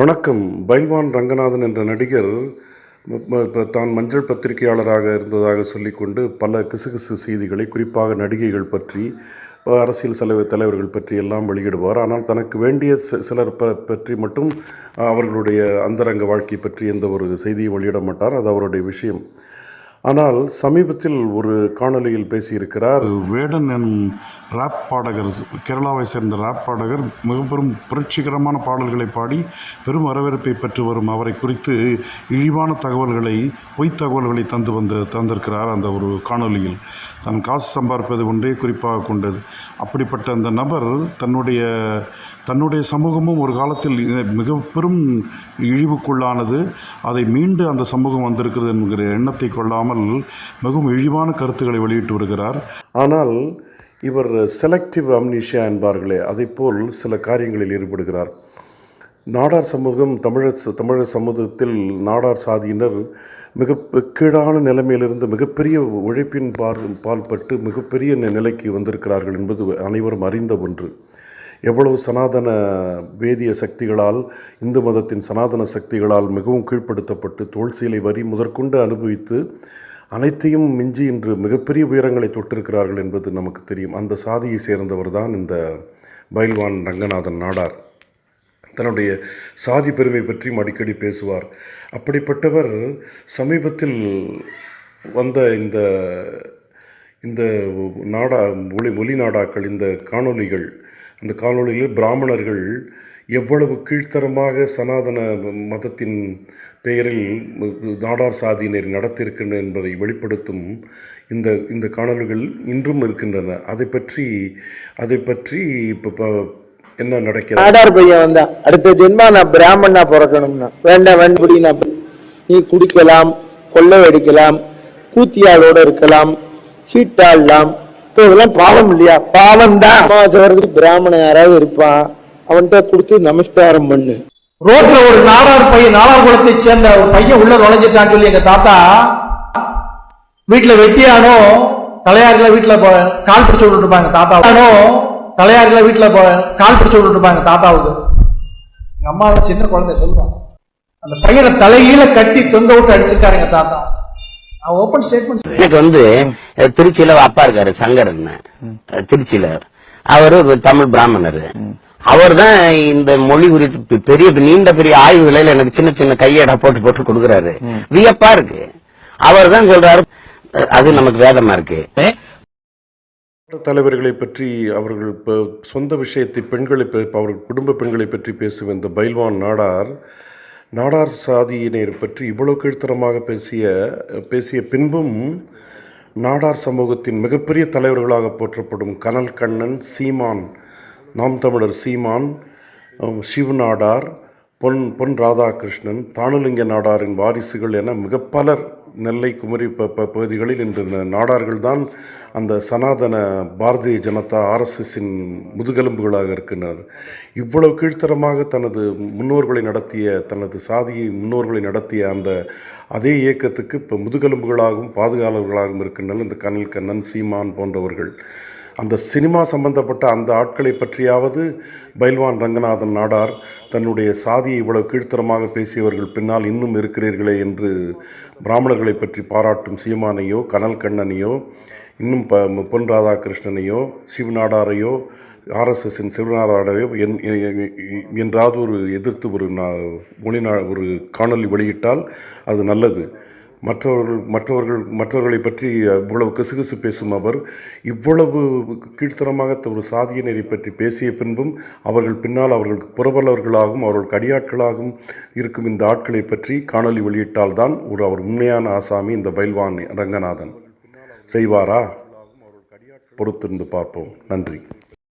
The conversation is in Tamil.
வணக்கம். பைல்வான் ரங்கநாதன் என்ற நடிகர் இப்போ தான் மஞ்சள் பத்திரிகையாளராக இருந்ததாக சொல்லிக்கொண்டு பல கிசுகிசு செய்திகளை குறிப்பாக நடிகைகள் பற்றி அரசியல் செலவு தலைவர்கள் பற்றி எல்லாம் வெளியிடுவார். ஆனால் தனக்கு வேண்டிய சிலர் ப பற்றி மட்டும் அவர்களுடைய அந்தரங்க வாழ்க்கை பற்றி எந்த ஒரு செய்தியும் வெளியிட மாட்டார். அது அவருடைய விஷயம். ஆனால் சமீபத்தில் ஒரு காணொலியில் பேசியிருக்கிறார். வேடன் எனும் ராப் பாடகர் கேரளாவை சேர்ந்த ராப் பாடகர் மிக பெரும் புரட்சிகரமான பாடல்களை பாடி பெரும் வரவேற்பை பெற்று வரும் அவரை குறித்து இழிவான தகவல்களை பொய் தகவல்களை தந்து வந்து தந்திருக்கிறார் அந்த ஒரு காணொளியில். தன் காசு சம்பாதிப்பது ஒன்றே குறிப்பாக கொண்டது. அப்படிப்பட்ட அந்த நபர் தன்னுடைய தன்னுடைய சமூகமும் ஒரு காலத்தில் மிக பெரும் இழிவுக்குள்ளானது. அதை மீண்டு அந்த சமூகம் வந்திருக்கிறது என்கிற எண்ணத்தை கொள்ளாமல் மிகவும் இழிவான கருத்துக்களை வெளியிட்டு வருகிறார். ஆனால் இவர் செலக்டிவ் அம்னிஷியா என்பார்களே அதைப்போல் சில காரியங்களில் ஈடுபடுகிறார். நாடார் சமூகம் தமிழர் ச- தமிழர் சமூகத்தில் நாடார் சாதியினர் மிக கீழான நிலைமையிலிருந்து மிகப்பெரிய உழைப்பின் பார் பால்பட்டு மிகப்பெரிய நிலைக்கு வந்திருக்கிறார்கள் என்பது அனைவரும் அறிந்த ஒன்று. எவ்வளவு சனாதன வேதிய சக்திகளால் இந்து மதத்தின் சனாதன சக்திகளால் மிகவும் கீழ்ப்படுத்தப்பட்டு தோல் சீலை வரி முதற்கொண்டு அனுபவித்து அனைத்தையும் மிஞ்சி இன்று மிகப்பெரிய உயரங்களை தொட்டிருக்கிறார்கள் என்பது நமக்கு தெரியும். அந்த சாதியை சேர்ந்தவர் தான் இந்த பைல்வான் ரங்கநாதன் நாடார். தன்னுடைய சாதி பெருமை பற்றியும் அடிக்கடி பேசுவார். அப்படிப்பட்டவர் சமீபத்தில் வந்த இந்த இந்த நாடா ஒளி ஒலி நாடாக்கள் இந்த காணொளிகள் அந்த காணொளியில் பிராமணர்கள் எவ்வளவு கீழ்த்தரமாக சனாதன மதத்தின் பெயரில் நாடார் சாதியினர் நடத்தியிருக்கின்றன என்பதை வெளிப்படுத்தும் இந்த இந்த காணொளிகள் இன்றும் இருக்கின்றன. அதை பற்றி அதை பற்றி இப்போ என்ன நடக்கிறது? நாடார் பையன் வந்தா அடுத்த ஜென்மா நான் பிராமணா பிறக்கணும்னா வேண்டாம் வேண்டபடி நான் நீ குடிக்கலாம் கொள்ளை அடிக்கலாம் கூத்தியாளோட இருக்கலாம் சீட்டாடலாம் இதெல்லாம் பாவம் இல்லையா? பாவம் தான் அமாவாசை பிராமணன் யாராவது இருப்பான் அவன்கிட்ட கொடுத்து நமஸ்காரம் பண்ணு. ரோட்ல ஒரு நாடார் பையன் நாடார் குலத்தை சேர்ந்த ஒரு பையன் உள்ள நுழைஞ்சிட்டான்னு சொல்லி எங்க தாத்தா வீட்டுல வெட்டியானோ தலையாரில வீட்டுல போ- கால் பிடிச்சு விட்டுட்டு இருப்பாங்க தாத்தானோ தலையாரில வீட்டுல போ- கால் பிடிச்சு இருப்பாங்க தாத்தாவுக்கு. எங்க அம்மாவை சின்ன குழந்தை சொல்லுவான் அந்த பையனை தலைகீழ கட்டி தொங்க விட்டு அடிச்சிருக்காரு எங்க தாத்தா. ஓபன் ஸ்டேட்மெண்ட் எனக்கு வந்து திருச்சியில அப்பா இருக்காரு சங்கரன் அஹ், திருச்சியில. அவரு ஒரு தமிழ் பிராமணர். அவர் தான் இந்த மொழி குறித்து பெரிய நீண்ட பெரிய ஆய்வுகளில் எனக்கு சின்ன சின்ன கையேடா போட்டு போட்டு கொடுக்குறாரு. வியப்பா இருக்கு. அவர் தான் சொல்றாரு அது நமக்கு வேதமா இருக்கு. தலைவர்களை பற்றி அவர்கள் இப்போ சொந்த விஷயத்தை பெண்களை அவர்கள் குடும்ப பெண்களை பற்றி பேசும் இந்த பைல்வான் நாடார் நாடார் சாதியினர் பற்றி இவ்வளவு கீழ்த்தரமாக பேசிய பேசிய பின்பும் நாடார் சமூகத்தின் மிகப்பெரிய தலைவர்களாக போற்றப்படும் கனல் கண்ணன் சீமான் நாம் தமிழர் சீமான் சிவநாடார் நாடார் பொன் பொன் ராதாகிருஷ்ணன் தானுலிங்க நாடாரின் வாரிசுகள் என மிக பலர் நெல்லை குமரி ப ப- பகுதிகளில் இன்று ந- நாடார்கள் தான் அந்த சனாதன பாரதிய ஜனதா ஆர்எஸ்எஸ்ஸின் முதுகெலும்புகளாக இருக்கின்றனர். இவ்வளவு கீழ்த்தரமாக தனது முன்னோர்களை நடத்திய தனது சாதியை முன்னோர்களை நடத்திய அந்த அதே இயக்கத்துக்கு இப்போ முதுகெலும்புகளாகவும் பாதுகாவலர்களாகவும் இருக்கின்றனர் இந்த கனல் கண்ணன் சீமான் போன்றவர்கள். அந்த சினிமா சம்பந்தப்பட்ட அந்த ஆட்களை பற்றியாவது பைல்வான் ரங்கநாதன் நாடார் தன்னுடைய சாதியை இவ்வளவு கீழ்த்தரமாக பேசியவர்கள் பின்னால் இன்னும் இருக்கிறீர்களே என்று பிராமணர்களை பற்றி பாராட்டும் சீமானையோ கனல் கண்ணனையோ இன்னும் ப பொன் ராதாகிருஷ்ணனையோ சிவநாடாரையோ ஆர்எஸ்எஸ்ஸின் சிவநாடாரையோ என் என்றாவது ஒரு எதிர்த்து ஒரு நா ஒரு காணொலி வெளியிட்டால் அது நல்லது. மற்றவர்கள் மற்றவர்கள் மற்றவர்களை பற்றி இவ்வளவு கிசுகிசு பேசும் அவர் இவ்வளவு கீழ்த்தனமாக ஒரு சாதியினரை பற்றி பேசிய பின்பும் அவர்கள் பின்னால் அவர்களுக்கு புறவலர்களாகவும் அவர்களுக்கு அடியாட்களாகவும் இருக்கும் இந்த ஆட்களை பற்றி காணொளி வெளியிட்டால்தான் ஒரு அவர் உண்மையான ஆசாமி இந்த பைல்வான் ரங்கநாதன். செய்வாரா? பொறுத்திருந்து பார்ப்போம். நன்றி.